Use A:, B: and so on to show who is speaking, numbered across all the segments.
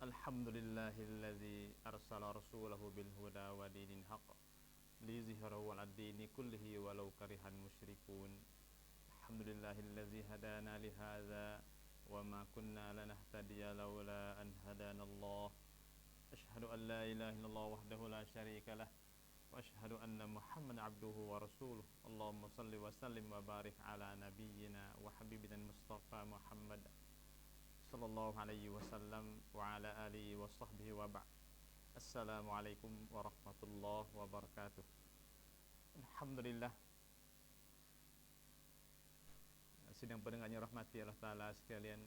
A: الحمد لله الذي أرسل رسوله بالهدى ودين الحق ليظهره على الدين كله ولو كره المشركون. الحمد لله الذي هدانا لهذا وما كنا لنهتدي لولا أن هدانا الله. أشهد أن لا إله إلا الله وحده لا شريك له وأشهد أن محمد عبده ورسوله. اللهم صل وسلم وبارك على نبينا وحبيبنا المصطفى محمد. sallallahu alaihi wasallam wa ala alihi wa sahbihi wa ba'd. Assalamualaikum warahmatullahi wabarakatuh. Alhamdulillah. Sidang pendengarnya rahmati Allah Ta'ala sekalian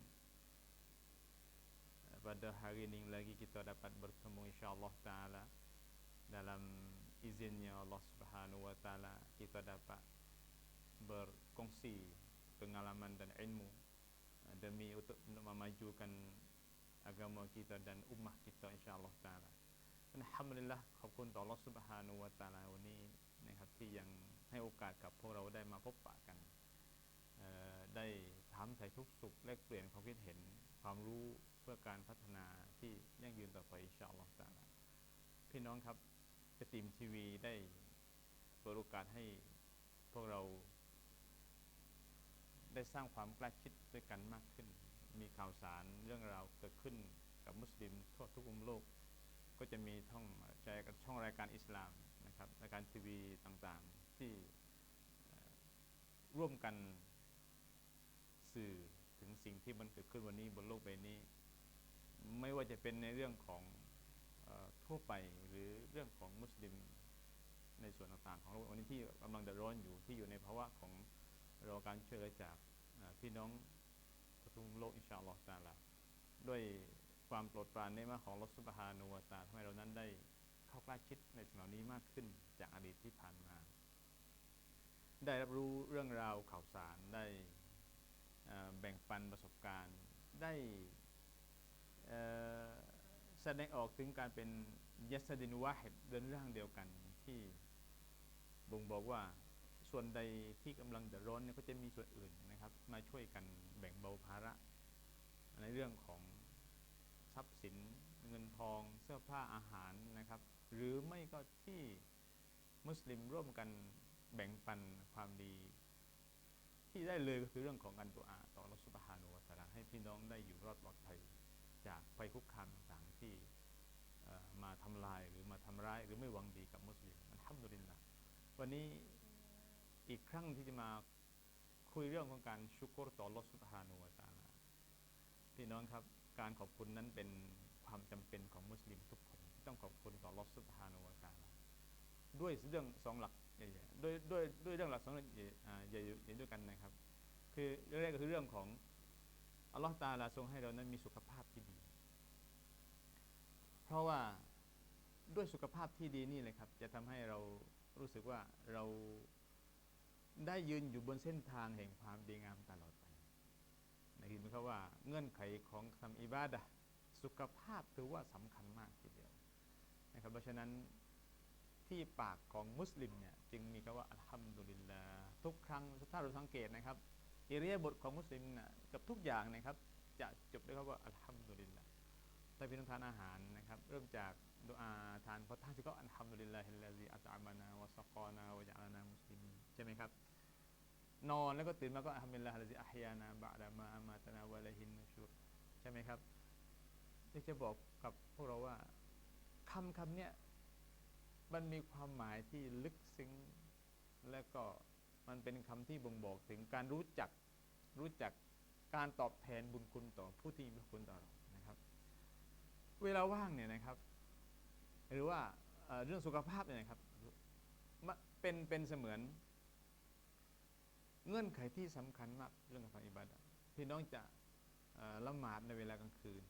A: Pada hari ini lagi kita dapat bertemu insyaAllah Ta'ala Dalam izinnya Allah Subhanahu Wa Ta'ala Kita dapat berkongsi pengalaman dan ilmu Demi untuk memajukan agama kita dan ummah kita insyaAllah Ta'ala Alhamdulillah ขอบคุณต่อ Allah Subhanahu Wa Ta'ala วันนี้นะครับที่ยังให้โอกาสกับพวกเราได้มาพบปะกัน ได้ถามไถ่ทุกสุขแลกเปลี่ยนความคิดเห็นความรู้เพื่อการพัฒนาที่ยั่งยืนต่อไปอินชาอัลลอฮฺตาลาพี่น้องครับสตรีมทีวีได้เปิดโอกาสให้พวกเรา ได้สร้างความใกล้ชิดด้วยกันมากขึ้น มีข่าวสารเรื่องราวเกิดขึ้นกับมุสลิมทั่วทุกมุมโลก ก็จะมีท่องใจกับช่องรายการอิสลามนะครับรายการทีวีต่างๆที่ร่วมกันสื่อถึงสิ่งที่มันเกิดขึ้นวันนี้บนโลกใบนี้ ไม่ว่าจะเป็นในเรื่องของอทั่วไปหรือเรื่องของมุสลิมในส่วนต่างๆ ของโลกวันนี้ที่กำลังเดือดร้อนอยู่ที่อยู่ในภาวะของรอการช่วยเหลือจาก พี่น้องทุกโลกอินชาอัลลอฮฺตาลาด้วยความโปรดปรานในมาของลอสุบฮานุวาตาทำให้เรานั้นได้เข้าใกล้ชิดในสิ่งเหล่านี้มากขึ้นจากอดีตที่ผ่านมา ได้รับรู้เรื่องราวข่าวสารได้แบ่งปันประสบการณ์ ได้แสดงออกถึงการเป็นยัสดินวาฮิดเดินเรื่องเดียวกันที่บ่งบอกว่า ส่วนใดที่กำลังเดือดร้อนเนี่ยก็จะมีส่วนอื่นนะครับ มาช่วยกันแบ่งเบาภาระ ในเรื่องของทรัพย์สินเงินทองเสื้อผ้าอาหารนะครับ หรือไม่ก็ที่มุสลิมร่วมกันแบ่งปันความดี ที่ได้เลยก็คือเรื่องของการตัวอาต่อรัสุบฮานุวะตาลาให้พี่น้องได้อยู่รอดปลอดภัยจากภัยคุกคามต่างๆที่มาทำลายหรือมาทำร้ายหรือไม่หวังดีกับมุสลิมมันทำดุลินละวันนี้ อีกครั้งที่จะมาคุยเรื่องของการชุกรต่อรัสุบฮานุวตาลาพี่น้องครับการขอบคุณนั้นเป็นความจำเป็นของมุสลิมทุกคนต้องขอบคุณต่อรัสุบฮานุวตาลาด้วยเรื่องสองหลักใหญ่ๆด้วยด้วยด้วยเรื่องหลักสองใหญ่ใหญ่ด้วยกันนะครับ คือเรื่องแรกก็คือเรื่องของอัลลอฮฺตาลาทรงให้เรานั้นมีสุขภาพที่ดี เพราะว่าด้วยสุขภาพที่ดีนี่เลยครับ จะทำให้เรารู้สึกว่าเรา ได้ยืนอยู่บนเส้นทางแห่งความดีงามตลอดไปนะคือหมความว่าเงื่อนไขของทำอิบาดะสุขภาพถือว่าสำคัญมากทีเดียวนะครับเพราะฉะนั้นที่ปากของมุสลิมเนี่ยจึงมีคำว่าอัลฮัมดุลิลลาทุกครั้งถ้าเราสังเกตนะครับอิริยาบถของมุสลิมนะกับทุกอย่างนะครับ จะจบด้วยคำว่าอัลฮัมดุลิลลาถ้าพี่น้องทานอาหารนะครับ เริ่มจากดูอาทานพอทานก็อัลฮัมดุลิลลาฮิลลาฮิอัตอามานาวะซักอนาวะจัลนามุสลิม ใช่ไหมครับ นอนแล้วก็ตื่นมาก็อัลฮัมดุลิลลาฮิลลาฮิอัฮยานาบะดามาอามาตนาวะลฮินนุชุรใช่ไหมครับที่จะบอกกับพวกเราว่าคำคำเนี้ยมันมีความหมายที่ลึกซึ้งและก็มันเป็นคำที่บ่งบอกถึงการรู้จักรู้จักการตอบแทนบุญคุณต่อผู้ที่มีคุณต่อเรานะครับ เวลาว่างเนี่ยนะครับ หรือว่าเรื่องสุขภาพเนี่ยนะครับเป็นเป็นเสมือน เงื่อนไขที่สำคัญมากเรื่องของอิบาดะพี่น้องจะละหมาดในเวลากลางคืน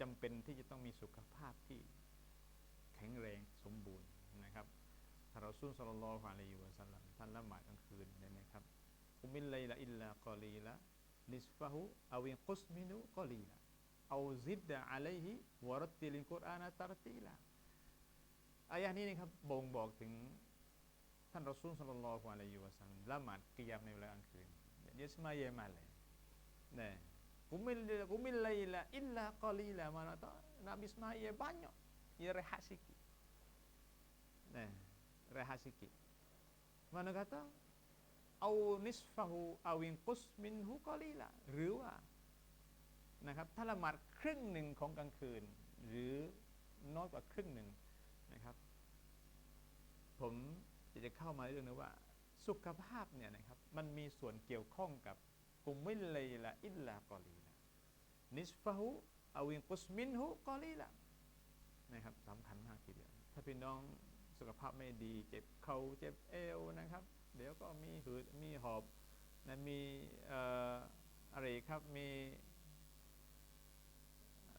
A: จำเป็นที่จะต้องมีสุขภาพที่แข็งแรงสมบูรณ์นะครับถ้าเราซุนสลลอฮุอะลัยฮิวะสัลลัมท่านละหมาดกลางคืนเนี่ยนะครับอุมิลไลละอิลลากอลีละนิสฟะฮุอาวิกุสมินุกอลีละเอาซิดดะอะลัยฮิวะรัตติลินกุรอานะตารตีละอายะนี้นะครับบ่งบอกถึง ท่านรอซูลสลลลอฮุอะลัยฮิวะสัลลัมละหมาดกิยามในเวลากลางคืนเยสมาเยมาเลยเนี่ย Kumil kumil laila illa qalila mana tak Nabi Ismail banyak ia rehat sikit. Nah, rehat sikit. Mana kata au nisfahu au inqus minhu qalila หรือว่านะครับถ้าละหมาดครึ่งหนึ่งของกลางคืน หรือน้อยกว่าครึ่งหนึ่งนะครับ ผม จะจะเข้ามาเรื่องนึงว่า สุขภาพเนี่ยนะครับมันมีส่วนเกี่ยวข้องกับกุมิลเลยละอิลลากอลีละนิสฟะฮูอาวินกุสมินฮูกอลีละนะครับสำคัญมากทีเดียวถ้าพี่น้องสุขภาพไม่ดีเจ็บเข่าเจ็บเอวนะครับ เดี๋ยวก็มีหืดมีหอบนะมีอะไรครับมี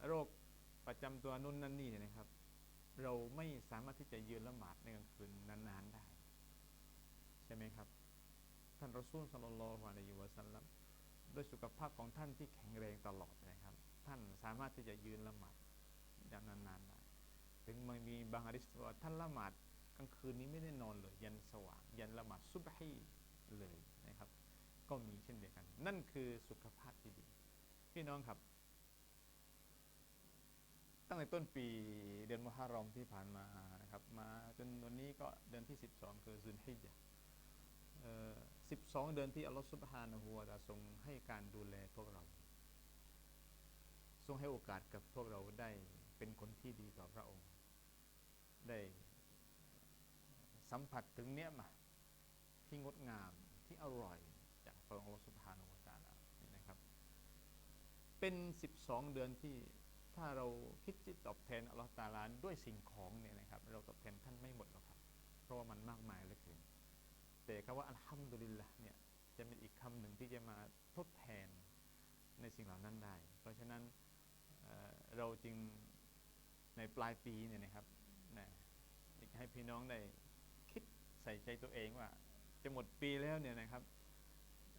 A: โรคประจำตัวนุ่นนั่นนี่นะครับ เราไม่สามารถที่จะยืนละหมาดในกลางคืนนานๆได้ ช่ไหมครับ ท่านรอซูลสัลลัลลอฮุอะลัยฮิวะสัลลัมด้วยสุขภาพของท่านที่แข็งแรงตลอดนะครับ ท่านสามารถที่จะยืนละหมาดอย่างนานๆได้ถึงมันมีบางอะดิษว่าท่านละหมาดกลางคืนนี้ไม่ได้นอนเลยยันสว่างยันละหมาดซุบฮีเลยนะครับ ก็มีเช่นเดียวกัน นั่นคือสุขภาพที่ดี พี่น้องครับ ตั้งแต่ต้นปีเดือนมุฮัรรอมที่ผ่านมานะครับ มาจนวันนี้ก็เดือนที่ 12 คือซุนฮิจญะ 12 เดือนที่อัลลอฮฺซุบฮานะฮูวะตาทรงให้การดูแลพวกเรา ทรงให้โอกาสกับพวกเราได้เป็นคนที่ดีต่อพระองค์ ได้สัมผัสถึงเนี้ยมาที่งดงามที่อร่อยจากพระองค์อัลลอฮฺซุบฮานะฮูวะตะอาลานี่นะครับ เป็น 12 เดือนที่ถ้าเราคิดจะตอบแทนอัลลอฮฺตาลาด้วยสิ่งของเนี่ยนะครับ เราตอบแทนท่านไม่หมดหรอกครับ เพราะว่ามันมากมายเหลือเกิน แต่คำว่าอัลฮัมดุลิลละเนี่ยจะเป็นอีกคำหนึ่งที่จะมาทดแทนในสิ่งเหล่านั้นได้ เพราะฉะนั้นเเราจึงในปลายปีเนี่ยนะครับนะให้พี่น้องได้คิดใส่ใจตัวเองว่า จะหมดปีแล้วเนี่ยนะครับ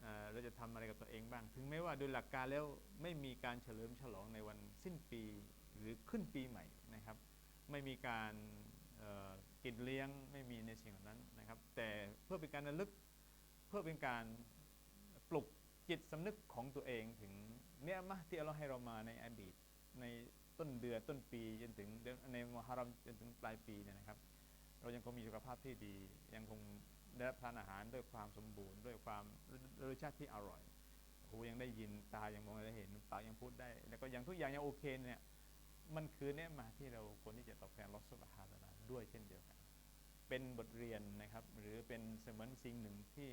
A: เเราจะทำอะไรกับตัวเองบ้าง ถึงแม้ว่าโดยหลักการแล้วไม่มีการเฉลิมฉลองในวันสิ้นปีหรือขึ้นปีใหม่นะครับ ไม่มีการ กินเลี้ยงไม่มีในสิ่งเหล่านั้นนะครับ แต่เพื่อเป็นการระลึกเพื่อเป็นการปลุกจิตสำนึกของตัวเองถึงเนี่ยมะที่เราให้เรามาในอดีตในต้นเดือนต้นปีจนถึงในมหารมจนถึงปลายปีเนี่ยนะครับ เรายังคงมีสุขภาพที่ดี ยังคงได้รับทานอาหารด้วยความสมบูรณ์ ด้วยความรสชาติที่อร่อยหูยังได้ยินตายังมองได้เห็นปากยังพูดได้ แล้วก็ยังทุกอย่างยังโอเคเนี่ยมันคือเนี่ยมาที่เราควรที่จะตอบแทนลอสุบฮาตะ ด้วยเช่นเดียวกัน เป็นบทเรียนนะครับ หรือเป็นเสมือนสิ่งหนึ่งที่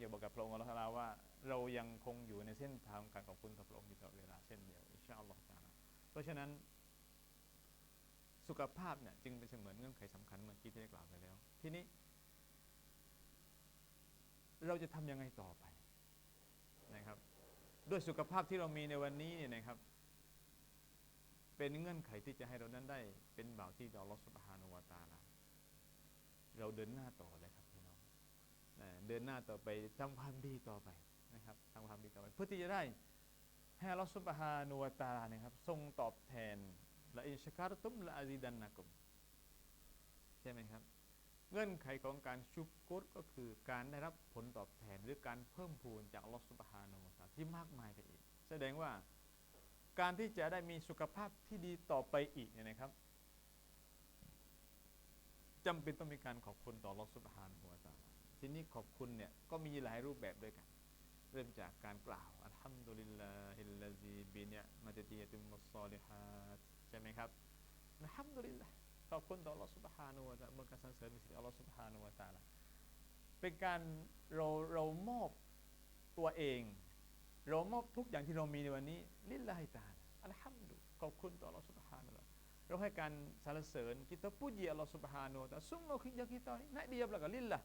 A: จะบอกกับพระองค์อัลลอฮฺตะอาลาว่า เรายังคงอยู่ในเส้นทางการขอบคุณต่อพระองค์อยู่ตลอดเวลาเช่นเดียวอินชาอัลลอฮฺเพราะฉะนั้นสุขภาพเนี่ยจึงเป็นเสมือนเงื่อนไขสำคัญเมื่อกี้ที่ได้กล่าวไปแล้ว ทีนี้ เราจะทำยังไงต่อไปนะครับ ด้วยสุขภาพที่เรามีในวันนี้เนี่ยนะครับ เป็นเงื่อนไขที่จะให้เรานั้นได้ เป็นบ่าวที่ต่อรอสุบฮานุวาตาลาเราเดินหน้าต่อเลยครับพี่น้องเดินหน้าต่อไปทำความดีต่อไปนะครับทำความดีต่อไป เพื่อที่จะได้ให้อัลอสุบฮานุวาตาลานะครับ ทรงตอบแทนละอินชการตุมละอาซิดันนะกุมใช่ไหมครับ เงื่อนไขของการชุกกุรก็คือการได้รับผลตอบแทนหรือการเพิ่มพูนจากอัลอสุบฮานุวาตาลาที่มากมายไปอีก แสดงว่า การที่จะได้มีสุขภาพที่ดีต่อไปอีกเนี่ยนะครับจำเป็นต้องมีการขอบคุณต่อรอสุบฮานหัวตาทีนี้ขอบคุณเนี่ยก็มีหลายรูปแบบด้วยกัน เริ่มจากการกล่าวอัลฮัมดุลิลลาฮิลลาซีบิเนะมาตติยะตุมุสซอลิฮัดใช่ไหมครับอัลฮัมดุลิลลาขอบคุณต่อรอสุบฮานุวตาเมื่อการสรรเสริญมีสิอัลลอฮฺสุบฮานุวตาลาเป็นการเราเรามอบตัวเอง เรามอบทุกอย่างที่เรามีในวันนี้ลิลลาฮิตาลาอัลฮัมดุขอบคุณต่อ Allah Subhanahu wa taala เราให้การสรรเสริญ kita puji Allah Subhanahu wa taala semua kerja kita ni naik dia belakang lillah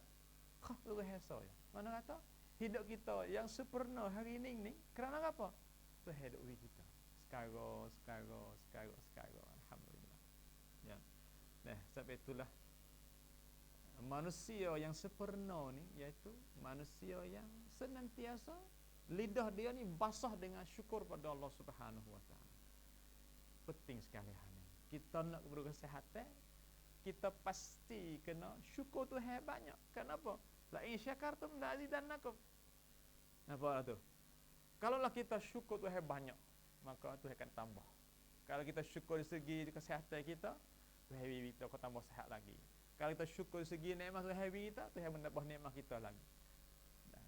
A: kah lu hesa ya mana kata hidup kita yang sempurna hari ini ni kerana apa tu hidup kita sekarang sekarang sekarang sekarang alhamdulillah ya nah sebab itulah manusia yang sempurna ni iaitu manusia yang senantiasa lidah dia ni basah dengan syukur pada Allah Subhanahu wa taala. Penting sekali ini. Kita nak berkesihatan, kita pasti kena syukur Tuhan banyak. Kenapa? La in syakartum la azidannakum. Apa tu?
B: Kalaulah kita syukur Tuhan banyak, maka Tuhan akan tambah. Kalau kita syukur dari segi kesihatan kita, Tuhan beri kita akan tambah sihat lagi. Kalau kita syukur dari segi nikmat Tuhan beri kita, Tuhan menambah nikmat kita lagi.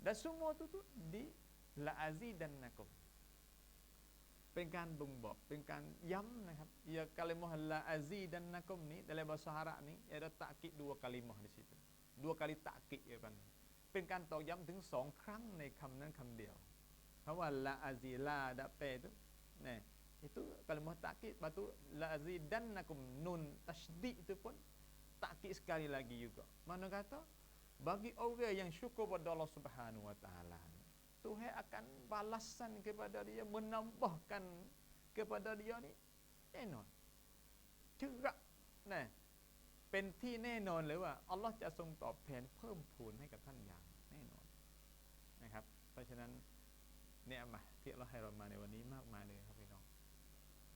B: Dan semua tu tu di la azidannakum
A: เป็นการบ่งบอกเป็นการย้ำนะครับยา kalimah la azidannakum ni dalam bahasa Arab ni ada takkid dua kalimah di situ dua kali takkid ya kan เป็นการตอกย้ำถึงสองครั้งในคำนั้นคำเดียวคำว่า la azila dape itu nah itu kalimah takkid lepas tu la azidannakum nun tasydid itu pun takkid sekali lagi juga mana kata bagi orang yang syukur pada Allah Subhanahu wa taala ni Tuhan akan balasan kepada dia menambahkan kepada dia ni แน่นอนเชื่อนะเป็นที่แน่นอนเลยว่าอัลลอฮ์จะทรงตอบแทนเพิ่มพูนให้กับท่านอย่างแน่นอนนะครับ เพราะฉะนั้นเนี่ยมาที่อัลลอฮ์ให้เรามาในวันนี้มากมายเลยครับพี่น้อง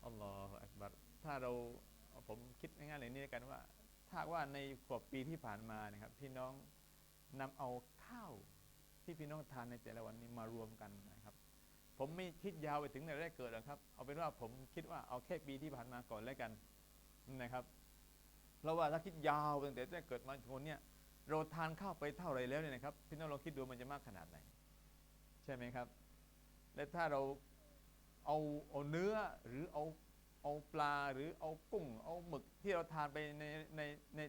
A: อัลลอฮฺอักบัรถ้าเราผมคิดง่ายๆเลยนี่กันว่า ถ้าว่าในกว่าปีที่ผ่านมานะครับพี่น้องนำเอาข้าว ที่พี่น้องทานในแต่ละวันนี้มารวมกันนะครับ ผมไม่คิดยาวไปถึงในแรกเกิดหรอกครับ เอาเป็นว่าผมคิดว่าเอาแค่ปีที่ผ่านมาก่อนแล้วกันนะครับ เพราะว่าถ้าคิดยาวไปตั้งแต่แรกเกิดมาถึงวันเนี้ยเราทานข้าวไปเท่าไรแล้วเนี่ยนะครับพี่น้องลองคิดดูมันจะมากขนาดไหน ใช่ไหมครับ และถ้าเราเอาเอาเนื้อหรือเอาเอาปลาหรือเอากุ้ง เอาหมึกที่เราทานไปในในใน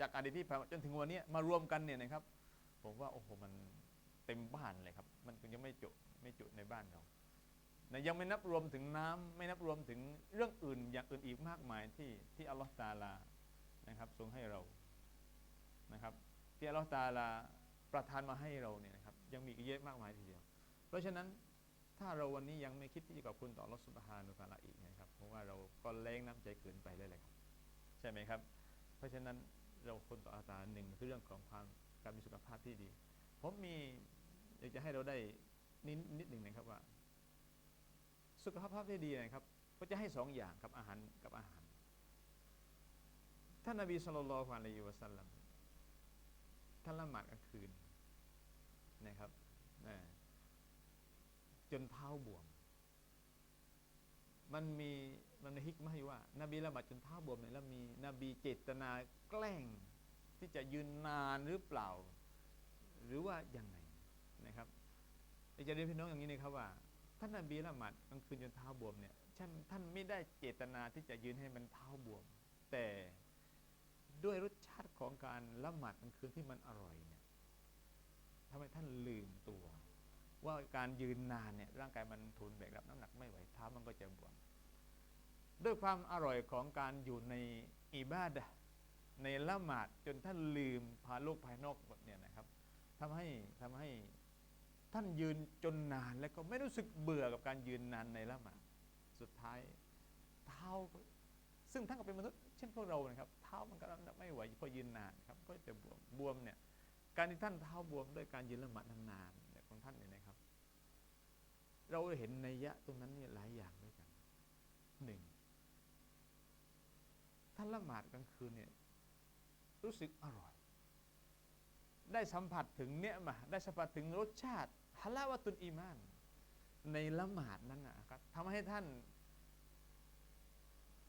A: จากอดีตที่ผ่านจนถึงวันนี้มารวมกันเนี่ยนะครับ ผมว่าโอ้โหมัน เต็มบ้านเลยครับ มันยังไม่จุไม่จุในบ้านเรานะยังไม่นับรวมถึงน้ำไม่นับรวมถึงเรื่องอื่นอย่างอื่นอีกมากมายที่ที่อัลลอฮฺตาลานะครับทรงให้เรานะครับ ที่อัลลอฮฺตาลาประทานมาให้เราเนี่ยนะครับ ยังมีอีกเยอะมากมายทีเดียว เพราะฉะนั้นถ้าเราวันนี้ยังไม่คิดที่จะขอบคุณต่ออัลลอฮฺสุบฮานุตาลาอีกนะครับ เพราะว่าเราก็แรงน้ำใจเกินไปเลยแหละครับ ใช่ไหมครับ เพราะฉะนั้นเราคนต่ออาตาหนึ่งคือเรื่องของความการมีสุขภาพที่ดี ผมมี อยากจะให้เราได้นิดนิดหนึ่งนะครับว่า สุขภาพที่ดีนะครับ ก็จะให้สองอย่างครับอาหารกับอาหาร ท่านนบีสุลต่านละอะลัยฮิวะสัลลัมท่านละหมาดกลางคืนนะครับนะจนเท้าบวม มันมีมันฮิกมาให้ว่านบีละหมาดจนเท้าบวมเนี่ยแล้วมีนบีเจตนาแกล้งที่จะยืนนานหรือเปล่า หรือว่ายังไง นะครับอยากจะเรียนพี่น้องอย่างนี้นะครับว่าท่านนบีละหมาดกลางคืนจนเท้าบวมเนี่ยท่านท่านไม่ได้เจตนาที่จะยืนให้มันเท้าบวม แต่ด้วยรสชาติของการละหมาดกลางคืนที่มันอร่อยเนี่ยทำให้ท่านลืมตัว ว่าการยืนนานเนี่ยร่างกายมันทนแบกรับน้ำหนักไม่ไหวเท้ามันก็จะบวม ด้วยความอร่อยของการอยู่ในอิบาดะในละหมาดจนท่านลืมภาโลกภายนอกหมดเนี่ยนะครับทำให้ทำให้ ท่านยืนจนนานแล้วก็ไม่รู้สึกเบื่อกับการยืนนานในละหมาดสุดท้ายเท้าซึ่งท่านก็เป็นมนุษย์เช่นพวกเรานะครับเท้ามันก็ไม่ไหวพอยืนนานครับก็จะบวมบวมเนี่ยการที่ท่านเท้าบวมด้วยการยืนละหมาดนานๆเนี่ยของท่านเนี่ยนะครับ เราเห็นในยยะตรงนั้นเนี่ยหลายอย่างด้วยกันหนึ่งท่านละหมาดกลางคืนเนี่ยรู้สึกอร่อย ได้สัมผัสถึงเนี่ยมาได้สัมผัสถึงรสชาติ ฮาลาวะตุนอีมาน ในละหมาดนั้นนะครับทำให้ท่าน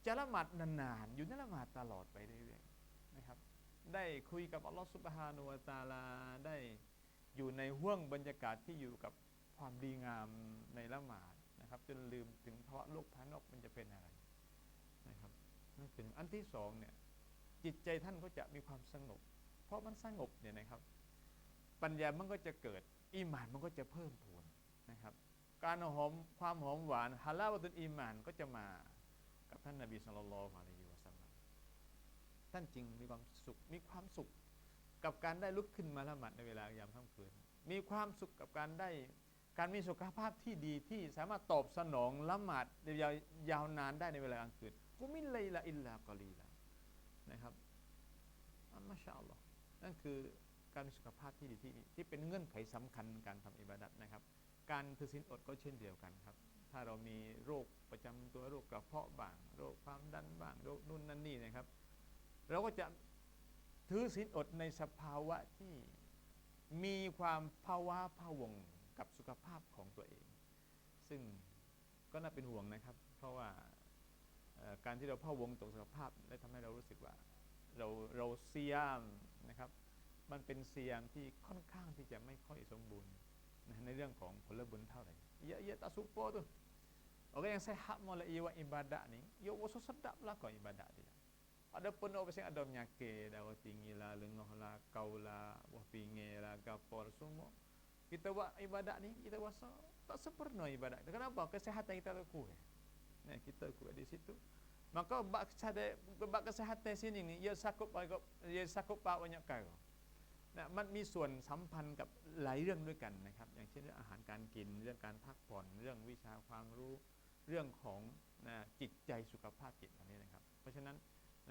A: จะละหมาดนานๆอยู่ในละหมาดตลอดไปเรื่อยๆนะครับ ได้คุยกับอัลลอฮฺสุบฮานุวะตาลาได้อยู่ในห่วงบรรยากาศที่อยู่กับความดีงามในละหมาดนะครับ จนลืมถึงภาวะโลกภายนอกมันจะเป็นอะไรนะครับนั่นคืออันที่สองเนี่ยจิตใจท่านก็จะมีความสงบ เพราะมันสงบเนี่ยนะครับ ปัญญามันก็จะเกิด อีหมานมันก็จะเพิ่มพูนนะครับ การหอมความหอมหวานฮาลาวตุนอีหมานก็จะมากับท่านนบีสุลต่านละฮ์อะลัยฮิวะสัลลัมท่านจริงมีความสุขมีความสุขกับการได้ลุกขึ้นมาละหมาดในเวลายามค่ำคืน มีความสุขกับการได้การมีสุขภาพที่ดีที่สามารถตอบสนองละหมาดยาวยาวนานได้ในเวลากลางคืนกุมิลไลละอิลลากอลีละนะครับอัลมาชาอัลลอฮ์นั่นคือ การมีสุขภาพที่ดีที่ที่เป็นเงื่อนไขสำคัญในการทำอิบาดัตนะครับ การถือศีลอดก็เช่นเดียวกันครับ ถ้าเรามีโรคประจำตัวโรคกระเพาะบ้าง โรคความดันบ้างโรคนู่นนั่นนี่นะครับ เราก็จะถือศีลอดในสภาวะที่มีความภาวะพะวงกับสุขภาพของตัวเอง ซึ่งก็น่าเป็นห่วงนะครับ เพราะว่าการที่เราเข้าวงตกสุขภาพได้ทำให้เรารู้สึกว่าเราเราเซียมนะครับ มันเป็นเซียมที่ค่อนข้างที่จะไม่ค่อยสมบูรณ์นะในเรื่องของผลบุญเท่าไหร่ya ya tak supo tu orang yang sehat mulai iwat ibadat ni ya wasa sedap lah kau ibadat dia ada pun orang yang ada penyakit darah tinggi lah lengah lah kau lah buah pinggir lah gapor semua kita buat ibadat ni kita rasa tak sempurna ibadat kita kenapa kesihatan kita tak kuat nah, kita kuat di situ maka bab kesihatan bab kesihatan sini ni ia sakup ia sakup banyak perkara นะมันมีส่วนสัมพันธ์กับหลายเรื่องด้วยกันนะครับ อย่างเช่นเรื่องอาหารการกิน เรื่องการพักผ่อน เรื่องวิชาความรู้เรื่องของนะจิตใจสุขภาพจิตอันนี้นะครับ เพราะฉะนั้น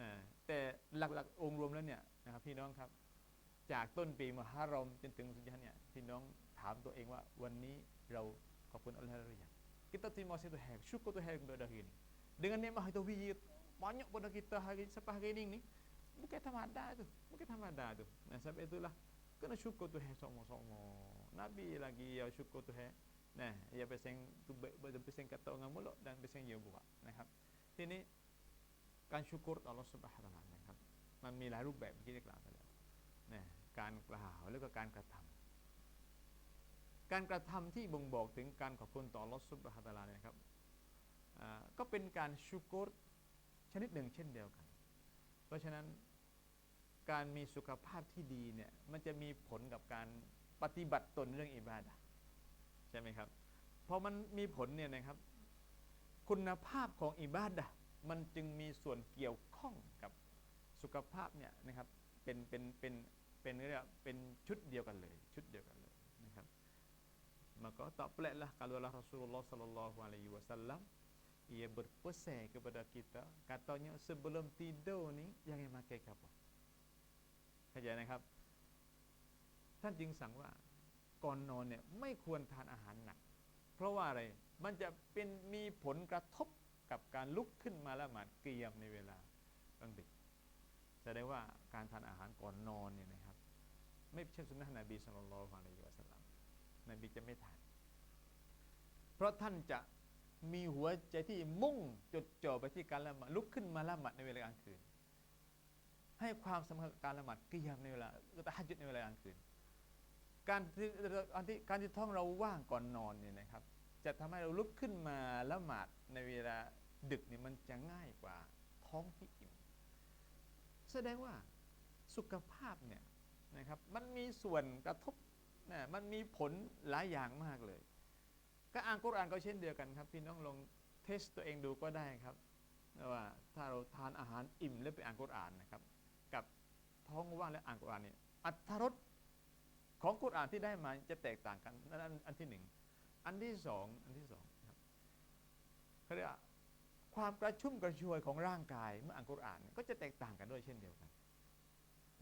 A: นะแต่หลักๆ องค์รวมแล้วเนี่ยนะครับพี่น้องครับ จากต้นปีมหารอมจนถึงสุดท้ายเนี่ยพี่น้องถามตัวเองว่าวันนี้เราขอบคุณอัลลอฮ์หรือยัง kita terima kasih Tuhan syukur Tuhan untuk hari ini dengan nikmat itu banyak pada kita hari sampai hari ini bukan thamada tu bukan thamada tu nah sebab itulah kena syukur Tuhan sama-sama Nabi lagi ya syukur Tuhan nah ya peseng tu peseng kata orang mulut dan peseng ya buat นะครับทีนี้การชุกรต่อ Allah Subhanahu wa taala นะครับมันมีหลายรูปแบบที่ได้กล่าวไปแล้วนะการกล่าวแล้วก็การกระทำการกระทำที่บ่งบอกถึงการขอบคุณต่อ Allah Subhanahu wa taala เนี่ยนะครับอ่าก็เป็นการชุกรชนิดหนึ่งเช่นเดียวกัน เพราะฉะนั้นการมีสุขภาพที่ดีเนี่ยมันจะมีผลกับการปฏิบัติตนเรื่องอิบาดะใช่ไหมครับพอมันมีผลเนี่ยนะครับ คุณภาพของอิบาดะมันจึงมีส่วนเกี่ยวข้องกับสุขภาพเนี่ยนะครับเป็นเป็นเป็นเป็นเรียกเป็นชุดเดียวกันเลย ชุดเดียวกันเลยนะครับ maka tak peliklah kalau Allah Rasulullah sallallahu alaihi wasallam ia berpesan kepada kita katanya sebelum tidur ni jangan makan kapur เข้าใจนะครับ ท่านจึงสั่งว่า ก่อนนอนเนี่ยไม่ควรทานอาหารหนัก เพราะว่าอะไรมันจะเป็นมีผลกระทบกับการลุกขึ้นมาละหมาดเกียมในเวลากลางดึกแสดงว่าการทานอาหารก่อนนอนเนี่ยนะครับ ไม่ใช่สุนนะนบีสุลต่านละฮ์อะลัยฮิวะสัลลัมนบีจะไม่ทาน เพราะท่านจะ มีหัวใจที่มุ่งจดจ่อไปที่การละหมาดลุกขึ้นมาละหมาดในเวลากลางคืน ให้ความสำคัญกับการละหมาดกิยามในเวลาตะฮัจญุดในเวลากลางคืน การที่การที่การที่ท้องเราว่างก่อนนอนเนี่ยนะครับ จะทำให้เราลุกขึ้นมาละหมาดในเวลาดึกเนี่ยมันจะง่ายกว่าท้องที่อิ่มแสดงว่าสุขภาพเนี่ยนะครับมันมีส่วนกระทบนะมันมีผลหลายอย่างมากเลย ก็อ่านกุรอานก็เช่นเดียวกันครับ พี่น้องลองเทสตัวเองดูก็ได้ครับว่าถ้าเราทานอาหารอิ่มแล้วไปอ่านกุรอานนะครับ กับท้องว่างและอ่านกุรอานเนี่ยอัตรรสของกุรอานที่ได้มาจะแตกต่างกันนั่นอันที่หนึ่งอันที่สองอันที่สองครับเขาเรียกว่าความกระชุ่มกระชวยของร่างกายเมื่ออ่านกุรอานก็จะแตกต่างกันด้วยเช่นเดียวกัน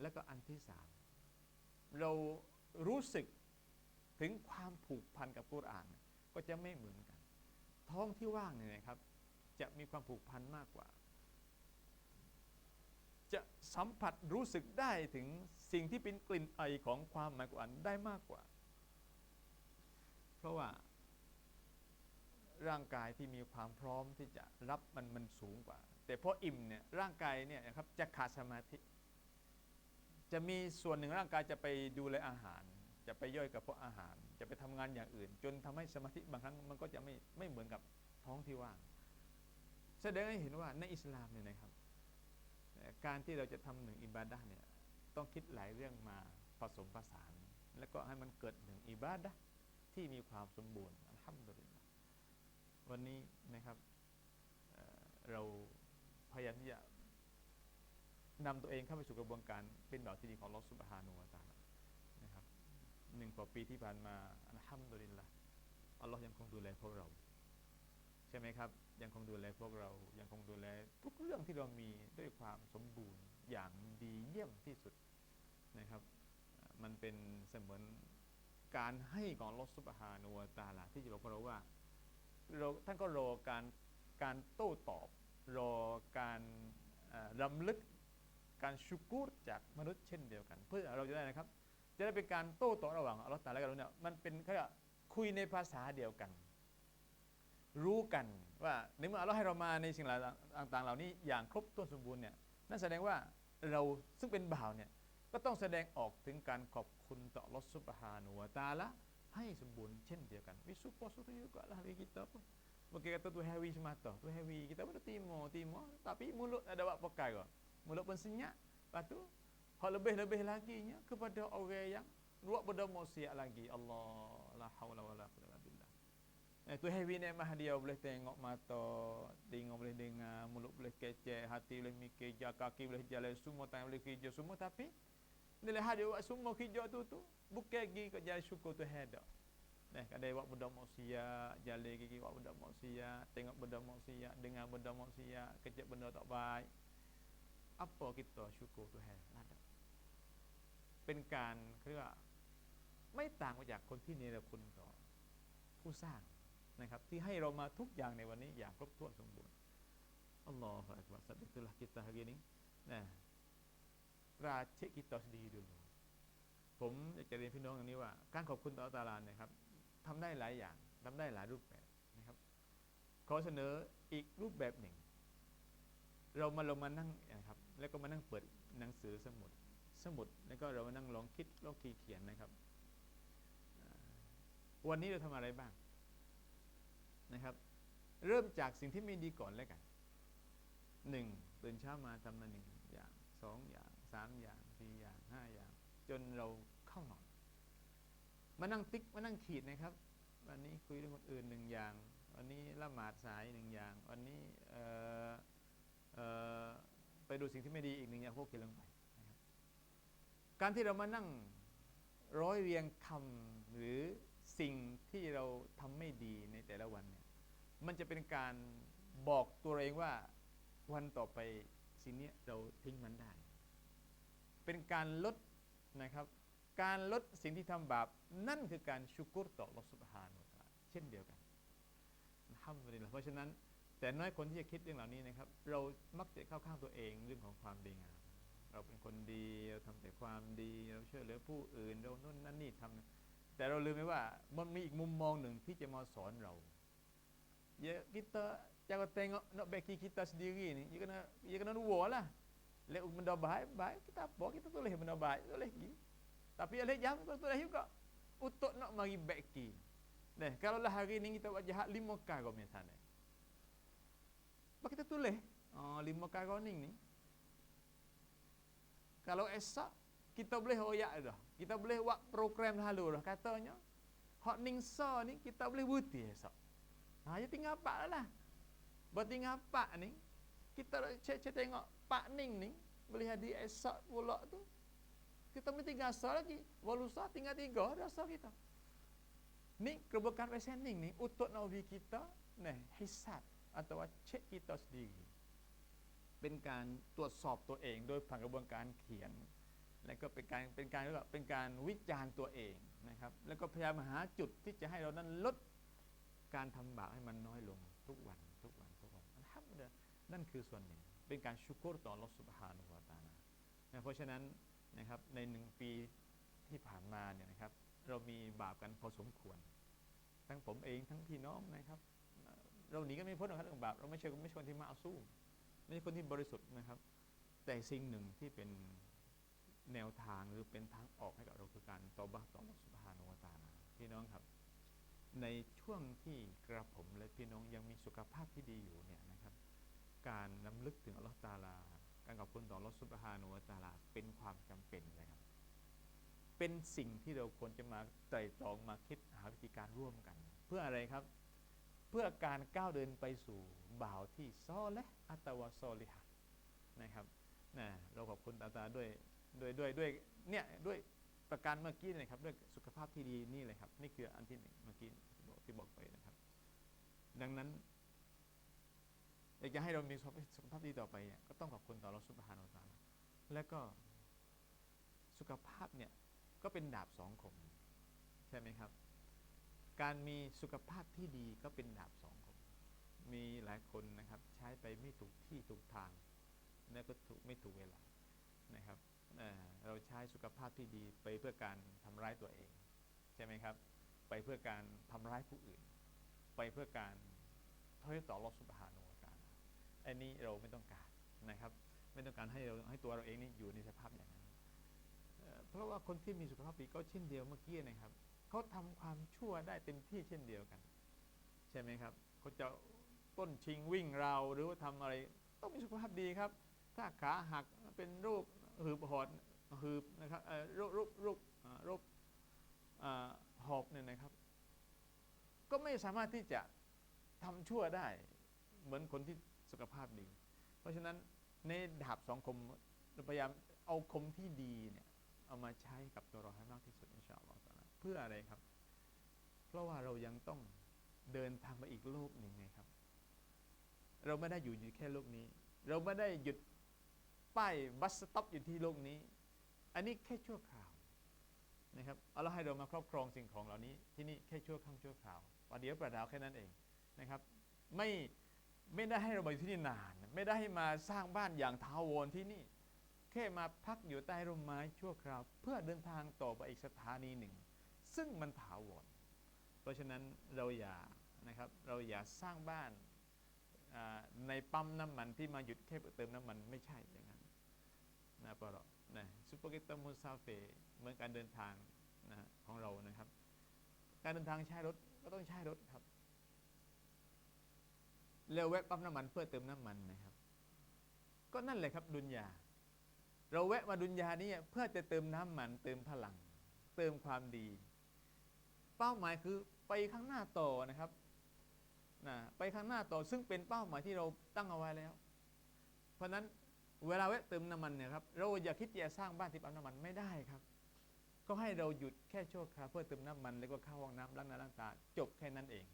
A: แล้วก็อันที่สามเรารู้สึกถึงความผูกพันกับกุรอาน ก็จะไม่เหมือนกัน ท้องที่ว่างเนี่ยนะครับ จะมีความผูกพันมากกว่า จะสัมผัสรู้สึกได้ถึงสิ่งที่เป็นกลิ่นไอของความหมายกุรอานได้มากกว่า เพราะว่าร่างกายที่มีความพร้อมที่จะรับมันมันสูงกว่า แต่พออิ่มเนี่ยร่างกายเนี่ยนะครับจะขาดสมาธิ จะมีส่วนหนึ่งร่างกายจะไปดูแลอาหาร จะไปย่อยกับพาะอาหาร จะไปทำงานอย่างอื่น จนทำให้สมาธิบางครั้งมันก็จะไม่ไม่เหมือนกับท้องที่ว่าง แสดงให้เห็นว่าในอิสลามเนี่ยนะครับ การที่เราจะทำหนึ่งอิบาดะเนี่ยต้องคิดหลายเรื่องมาผสมผสาน แล้วก็ให้มันเกิดหนึ่งอิบาดะที่มีความสมบูรณ์อัลฮัมดุลิลละวันนี้นะครับเราพยายามที่จะนำตัวเองเข้าไปสู่กระบวนการเป็นแบบที่ดีของลอสุบฮานุวาตาลานะครับ หนึ่งกว่าปีที่ผ่านมาอัลฮัมดุลิลละอัลลอฮ์ยังคงดูแลพวกเรา ใช่ไหมครับ ยังคงดูแลพวกเรา ยังคงดูแลทุกเรื่องที่เรามีด้วยความสมบูรณ์อย่างดีเยี่ยมที่สุดนะครับ มันเป็นเสมือนการให้ของลอสุบฮานุวตาลาที่จะบอกเราว่าเราท่านก็รอการการโต้ตอบ รอการรำลึกการชุกูรจากมนุษย์เช่นเดียวกัน เพื่อเราจะได้นะครับ จะได้เป็นการโต้ตอบระหว่างอัลลอฮ์ตะอาลากับเราเนี่ยมันเป็นแค่คุยในภาษาเดียวกัน
B: รู้กันว่าในเมื่ออัลลอฮ์ให้เรามาในสิ่งต่างๆ เหล่านี้อย่างครบถ้วนสมบูรณ์เนี่ยนั่นแสดงว่าเราซึ่งเป็นบ่าวเนี่ยก็ต้องแสดงออกถึงการขอบคุณต่ออัลลอฮ์ซุบฮานุวตาละให้สมบูรณ์เช่นเดียวกันวิสุปสุตยุกะ lah hari kita pun Mungkin kata tu heavy semata tu heavy kita pun dah timo timo tapi mulut ada buat perkara mulut pun senyap lepas tu hak lebih-lebih laginya kepada orang yang buat benda maksiat lagi Allah la haula wala quwwata illa billah Eh, heavy nikmat dia boleh tengok mata, tengok boleh dengar, mulut boleh kecek, hati boleh mikir, jah kaki boleh jalan, semua tangan boleh kerja semua tapi ni lihat dia buat semua kerja tu tu bukan pergi kat jalan syukur tu dak. Nah, kadang buat benda maksiat, jalan gigi buat benda maksiat, tengok benda maksiat, dengar benda maksiat, kecek benda tak baik. Apa kita syukur tu hai? Ada. เป็นการเรียกว่าไม่ต่างไปจากคนที่เนรคุณต่อผู้สร้างนะครับ ที่ให้เรามาทุกอย่างในวันนี้อย่างครบถ้วนสมบูรณ์อัลลอฮฺอักบัร sabit itulah kita hari ini nah ราชกิตอสดีดูผมอยากจะเรียนพี่น้องอย่างนี้ว่า การขอบคุณต่อตาลาเนี่ยครับทำได้หลายอย่างทำได้หลายรูปแบบนะครับ ขอเสนออีกรูปแบบหนึ่ง เรามาลงมานั่งนะครับ แล้วก็มานั่งเปิดหนังสือสมุด สมุดแล้วก็เรามานั่งลองคิดลองคีเขียนนะครับ วันนี้เราทำอะไรบ้างนะครับ เริ่มจากสิ่งที่ไม่ดีก่อนแล้วกันหนึ่งตื่นเช้ามาทำมาหนึ่งอย่างสองอย่างสามอย่างสี่อย่างห้าอย่าง จนเราเข้านอนมานั่งติ๊กมานั่งขีดนะครับ วันนี้คุยเรื่องคนอื่นหนึ่งอย่าง วันนี้ละหมาดสายหนึ่งอย่าง วันนี้ไปดูสิ่งที่ไม่ดีอีกหนึ่งอย่างพวกเขียนลงไปนะครับ การที่เรามานั่งร้อยเรียงคำหรือสิ่งที่เราทำไม่ดีในแต่ละวันเนี่ยมันจะเป็นการบอกตัวเองว่าวันต่อไปสิ่งนี้เราทิ้งมันได้ เป็นการลดนะครับ การลดสิ่งที่ทำบาปนั่นคือการชุกุรต่อลอสุบฮานุตะอาลาเช่นเดียวกันทำไปเลยเพราะฉะนั้น แต่น้อยคนที่จะคิดเรื่องเหล่านี้นะครับ เรามักจะเข้าข้างตัวเองเรื่องของความดีงาม เราเป็นคนดีเราทำแต่ความดีเราช่วยเหลือผู้อื่นเราโน่นนั่นนี่ทำแต่เราลืมไปว่ามันมีอีกมุมมองหนึ่งที่จะมาสอนเรา Ya kita jangan tengok nak baki kita sendiri ni. Ya kena ya kena dua lah. Lek benda baik, baik kita apa kita tulis benda baik, tulis lagi. Tapi lek jam kita tulis juga untuk nak mari baki. Nah, kalau lah hari ni kita buat jahat lima kali misalnya. Apa kita tulis? Oh, lima kali ni ni. Kalau esok kita boleh royak dah. Kita boleh buat program lalu dah. Katanya, hak ningsa ni kita boleh buti esok. Ha, ya tinggal pak lah. Bertinggal pak ni, kita cek-cek tengok pak ning ni, boleh hadir esok pula tu. Kita mesti sah lagi. Walusa tinggal tiga dah sah kita. Ni kebukaan presenting ni untuk nak kita nah hisab atau cek kita sendiri เป็นการตรวจสอบตัวเอง โดยผ่านกระบวนการเขียน แล้วก็เป็นการเป็นการเรียกว่าเป็นการวิจารณ์ตัวเองนะครับ แล้วก็พยายามหาจุดที่จะให้เรานั้นลดการทำบาปให้มันน้อยลงทุกวันทุกวันทุกวันอัลฮัมดุลิลละห์นั่นคือส่วนหนึ่ง เป็นการชุกรต่อรสุบฮานุวาตาลานะเพราะฉะนั้นนะครับในหนึ่งปีที่ผ่านมาเนี่ยนะครับ เรามีบาปกันพอสมควร ทั้งผมเองทั้งพี่น้องนะครับ เราหนีกันไม่พ้นหรอกครับเรื่องบาปเราไม่ใช่ไม่ใช่คนที่มาเอาสู้ ไม่ใช่คนที่บริสุทธิ์นะครับ แต่สิ่งหนึ่งที่เป็นแนวทางหรือเป็นทางออกให้กับเราคือการตอบะต่อสุบฮานุวตาลาพี่น้องครับ ในช่วงที่กระผมและพี่น้องยังมีสุขภาพที่ดีอยู่เนี่ยนะครับ การนำลึกถึงอัลลอฮฺตาลา การขอบคุณต่ออัลอสุบฮานุวตาลาเป็นความจำเป็นเลยครับ เป็นสิ่งที่เราควรจะมาไต่ตรองมาคิดหาวิธีการร่วมกัน เพื่ออะไรครับ เพื่อการก้าวเดินไปสู่บ่าวที่ซอและอัตวาซอลิฮะนะครับนะเราขอบคุณตาตาด้วยด้วยด้วยด้วยเนี่ยด้วยประการเมื่อกี้นะครับด้วยสุขภาพที่ดีนี่เลยครับ นี่คืออันที่หนึ่งเมื่อกี้ที่บอกที่บอกไปนะครับ ดังนั้นอยากจะให้เรามีสุขภาพดีต่อไปเนี่ยก็ต้องขอบคุณต่อเราสุบฮานาลลอฮฺและก็สุขภาพเนี่ยก็เป็นดาบสองคมใช่ไหมครับ การมีสุขภาพที่ดีก็เป็นดาบสองคมมีหลายคนนะครับใช้ไปไม่ถูกที่ถูกทาง และก็ถูกไม่ถูกเวลานะครับเเราใช้สุขภาพที่ดีไปเพื่อการทำร้ายตัวเอง ใช่ไหมครับ ไปเพื่อการทำร้ายผู้อื่น ไปเพื่อการให้ต่อรอสุบฮานุวะตะอาลาอันนี้เราไม่ต้องการนะครับ ไม่ต้องการให้เราให้ตัวเราเองนี่อยู่ในสภาพอย่างนั้นเอ่อเพราะว่าคนที่มีสุขภาพดีก็เช่นเดียวเมื่อกี้นะครับ เขาทำความชั่วได้เต็มที่เช่นเดียวกัน ใช่ไหมครับเขาจะต้นชิงวิ่งเราหรือว่าทำอะไร ต้องมีสุขภาพดีครับ ถ้าขาหักเป็นโรคหืบหอดหืบนะครับโรคโรคโรคอ่าโรคอ่าหอบเนี่ยนะครับ ก็ไม่สามารถที่จะทำชั่วได้เหมือนคนที่สุขภาพดี เพราะฉะนั้นในดาบสองคมเราพยายามเอาคมที่ดีเนี่ยเอามาใช้กับตัวเราให้มากที่สุดอินชาอัลลอฮ เพื่ออะไรครับ เพราะว่าเรายังต้องเดินทางไปอีกโลกหนึ่งไงครับ เราไม่ได้อยู่อยู่แค่โลกนี้ เราไม่ได้หยุดป้ายบัสสต็อปอยู่ที่โลกนี้ อันนี้แค่ชั่วคราวนะครับเอาละให้เรามาครอบครองสิ่งของเหล่านี้ ที่นี่แค่ชั่วครั้งชั่วคราวประเดี๋ยวประดาวแค่นั้นเองนะครับ ไม่ไม่ได้ให้เรามาอยู่ที่นี่นาน ไม่ได้ให้มาสร้างบ้านอย่างทาวรที่นี่ แค่มาพักอยู่ใต้ร่มไม้ชั่วคราว เพื่อเดินทางต่อไปอีกสถานีหนึ่ง ซึ่งมันถาวรเพราะฉะนั้นเราอย่านะครับเราอย่าสร้างบ้านในปั๊มน้ำมันที่มาหยุดแค่เติมน้ำมันไม่ใช่อย่างนั้นนะปะเรานะซุปเปอร์เกตมุซาเฟเหมือนการเดินทางนะของเรานะครับ การเดินทางใช้รถก็ต้องใช้รถครับแล้วแวะปั๊มน้ำมันเพื่อเติมน้ำมันนะครับ ก็นั่นแหละครับดุนยา เราแวะมาดุนยานี้เพื่อจะเติมน้ำมัน เติมพลัง เติมความดี เป้าหมายคือไปข้างหน้าต่อนะครับนะไปข้างหน้าต่อซึ่งเป็นเป้าหมายที่เราตั้งเอาไว้แล้ว เพราะฉะนั้นเวลาแวะเติมน้ำมันเนี่ยครับเราอย่าคิดจะสร้างบ้านที่ปั๊มน้ำมันไม่ได้ครับ ก็ให้เราหยุดแค่ชั่วคราวเพื่อเติมน้ำมันแล้วก็เข้าห้องน้ำล้างหน้าล้างตาจบแค่นั้นเอง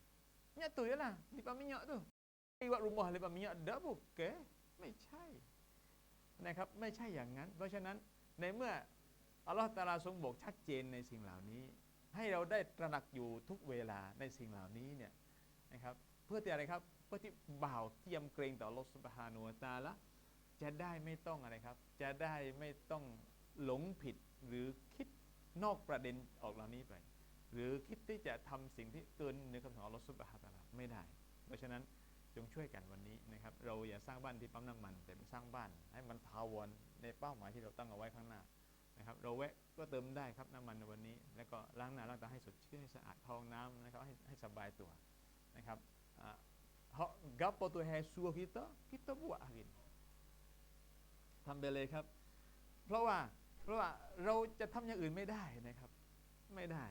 B: เนี่ยตุย lah di ปั๊ม minyak tu buat rumah lepas minyak dah bukan ไม่ใช่นะครับไม่ใช่อย่างนั้น เพราะฉะนั้นในเมื่ออัลลอฮฺตาลาทรงบอกชัดเจนในสิ่งเหล่านี้ ให้เราได้ตระหนักอยู่ทุกเวลาในสิ่งเหล่านี้เนี่ยนะครับเพื่อที่อะไรครับเพื่อที่บ่าวที่ยำเกรงต่ออัลสุบฮานุตาละจะได้ไม่ต้องอะไรครับ จะได้ไม่ต้องหลงผิดหรือคิดนอกประเด็นออกเหล่านี้ไป หรือคิดที่จะทำสิ่งที่เกินเหนือคำสอนอัลสุบฮานะฮูวะตาลาไม่ได้ เพราะฉะนั้นจงช่วยกันวันนี้นะครับ เราอย่าสร้างบ้านที่ปั๊มน้ำมัน แต่สร้างบ้านให้มันทาวรในเป้าหมายที่เราตั้งเอาไว้ข้างหน้า นะครับเราแวะก็เติมได้ครับน้ำมันในวันนี้ แล้วก็ล้างหน้าล้างตาให้สดชื่นให้สะอาดเข้าห้องน้ำนะครับให้ให้สบายตัวนะครับอ่า hak gapo tu hai suruh kita kita buat hari ni ทำไปเลยครับ เพราะว่าเพราะว่าเราจะทำอย่างอื่นไม่ได้นะครับ ไม่ได้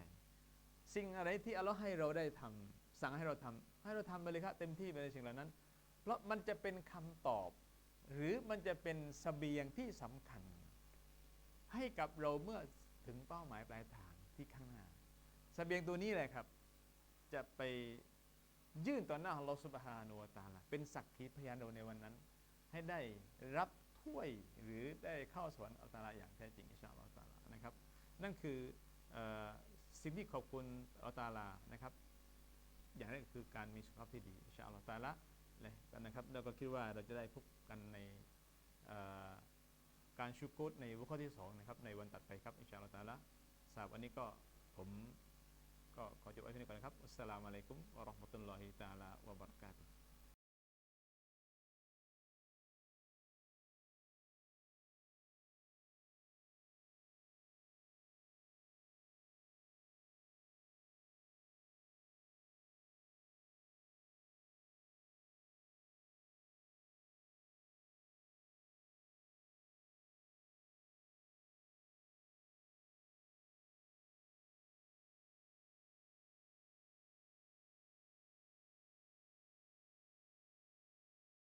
B: สิ่งอะไรที่อัลลอฮ์ให้เราได้ทำสั่งให้เราทำให้เราทำไปเลยครับเต็มที่ไปในสิ่งเหล่านั้น เพราะมันจะเป็นคำตอบ หรือมันจะเป็นเสบียงที่สำคัญ ให้กับเราเมื่อถึงเป้าหมายปลายทางที่ข้างหน้าสเสบียงตัวนี้แหละครับ จะไปยื่นต่อหน้าของเราสุบฮานุวตาลาเป็นสักขีพยานเราในวันนั้น ให้ได้รับถ้วยหรือได้เข้าสวรรค์อัลตาลาอย่างแท้จริงอินชาอัลตะอาลานะครับ นั่นคืออสิ่งที่ขอบคุณอัลตาลานะครับ อย่างแรกคือการมีสุขภาพที่ดีอิชาอัลลอฮฺตาลาเลยนะครับแล้วก็คิดว่าเราจะได้พบกันใน การชุกุตในวุข้อที่สองนะครับในวันตัดไปครับอินชาอัลลอฮฺตาละสำหรับวันนี้ก็ผมก็ขอจบไว้ที่นี่ก่อนนะครับอัสสลามุอะลัยกุมวะเราะห์มะตุลลอฮิตาลาวะบะเราะกาตุฮ์